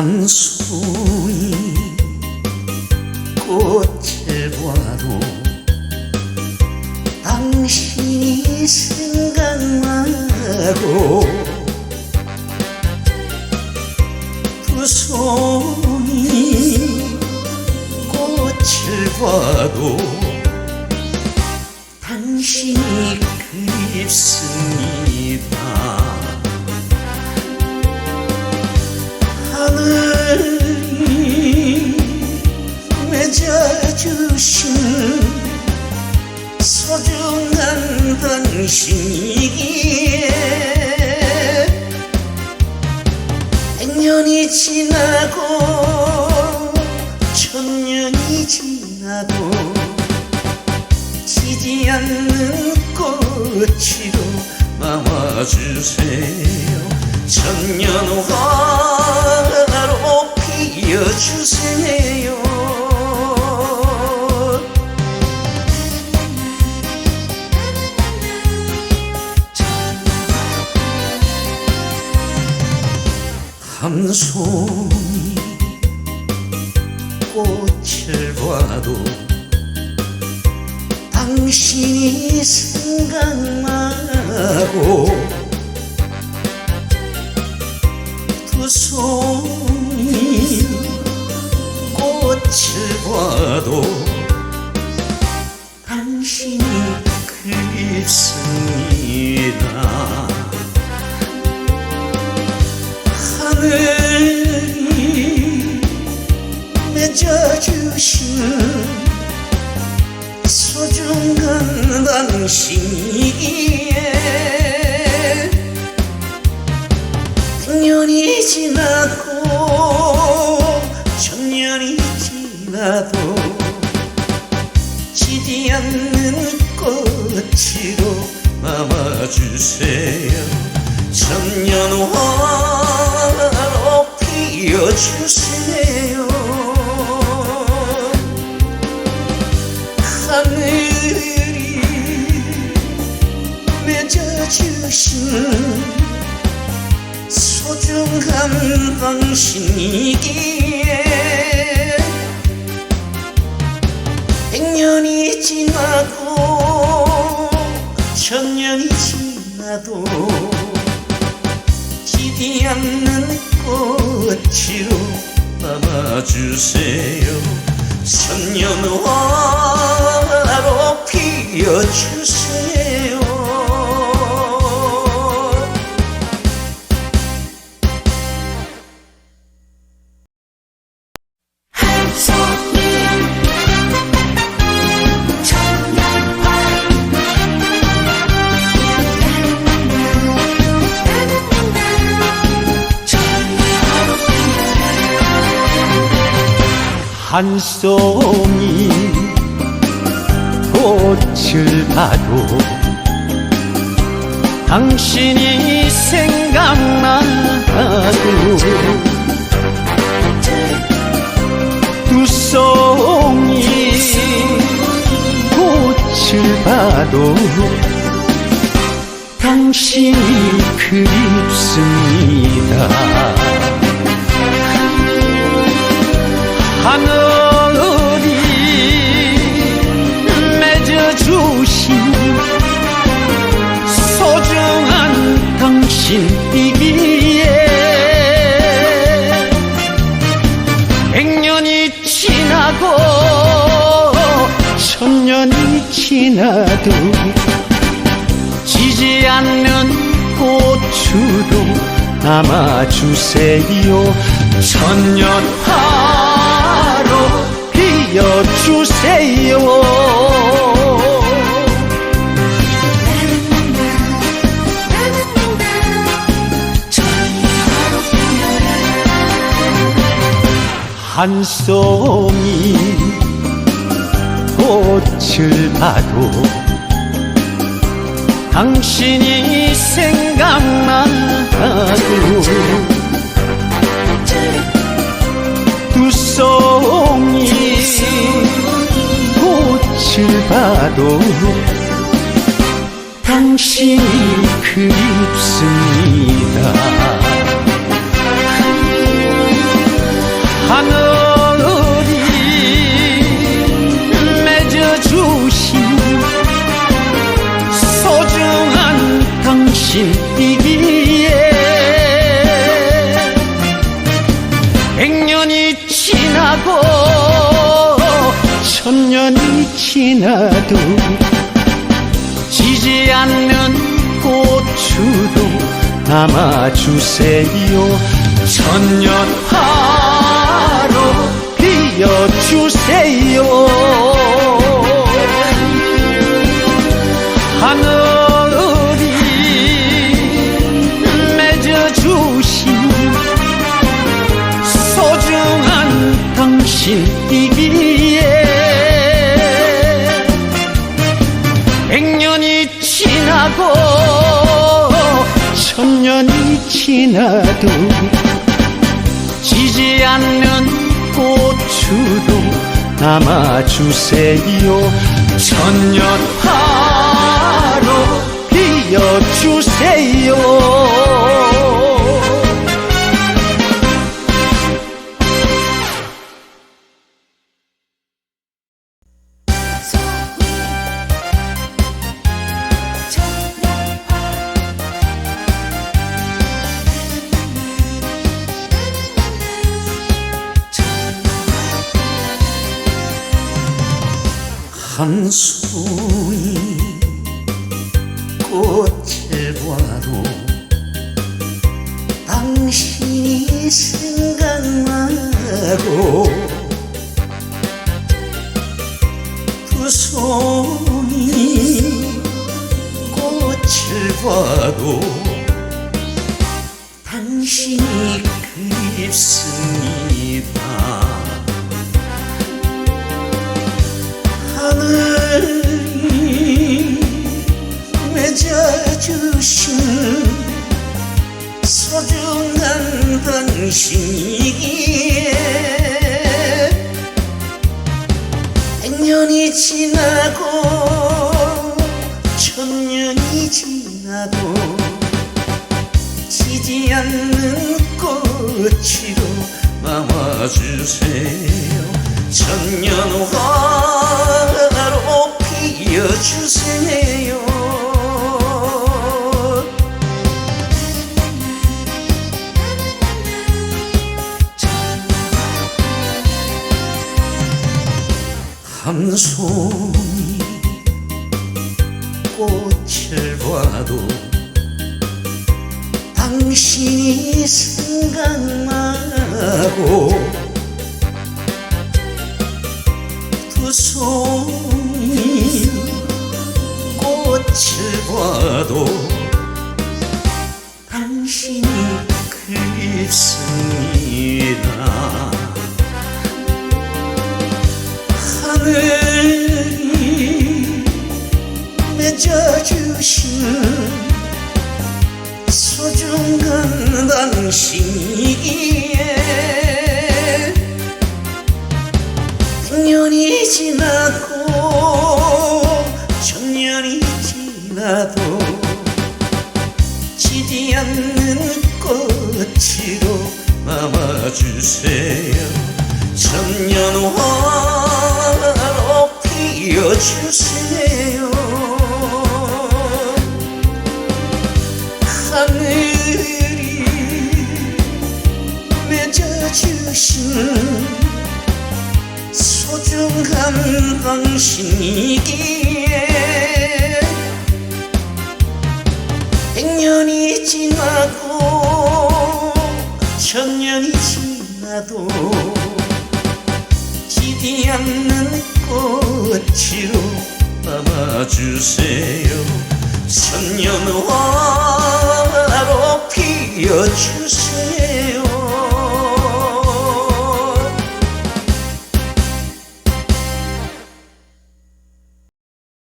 한 송이 꽃을 봐도 당신이 생각나고 두 송이 꽃을 봐도 당신이 그립습니다 소중한 당신이기에 백년이 지나고 천년이 지나도 지지 않는 꽃으로 남아주세요. 천년화 꽃을 봐도 당신이 생각나고 두 송이 꽃을 봐도 당신이 소중한 당신이기에 백년이 지나고 천년이 지나도 지지 않는 꽃으로 남아주세요. 천년화로 피어주세요 꽃으로 남아주세요. 천년화로 피어주세요 한 송이 꽃을 봐도 당신이 생각나도 두 송이 꽃을 봐도 당신이 그립습니다 년이 지나도 지지 않는 꽃으로 남아주세요. 천년화로 피어주세요. 한 송이 꽃을 봐도 당신이 생각나도 두 송이 꽃을 봐도 당신이 그립습니다 신이기에 백년이 지나고 천년이 지나도 지지 않는 고추도 담아주세요. 천년하로 피어주세요. 하늘 당신이기에 백년이 지나고 천년이 지나도 지지 않는 꽃으로 담아주세요. 천년화로 피어주세요 한 송이 꽃을 봐도 당신이 생각나고 두 송이 꽃을 봐도 당신이 그립습니다 하늘이 맺어주신 소중한 당신이기에 백년이 지나고 천년이 지나도 지지 않는 꽃으로 남아주세요. 천년화로 피어주세요. 한 송이 꽃을 봐도 당신이 생각나고 두 송이 꽃을 봐도 당신이 그립습니다 하늘이 맺어주신 소중한 당신이기에 백년이 지나고 천년이 지나도 지지 않는 꽃으로 남아주세요. 천년화로 피어주세요. 하늘이 맺어주신 소중한 당신이기에 지나고 천년이 지나도 지지 않는 꽃으로 남아주세요. 천년화로 피어주세요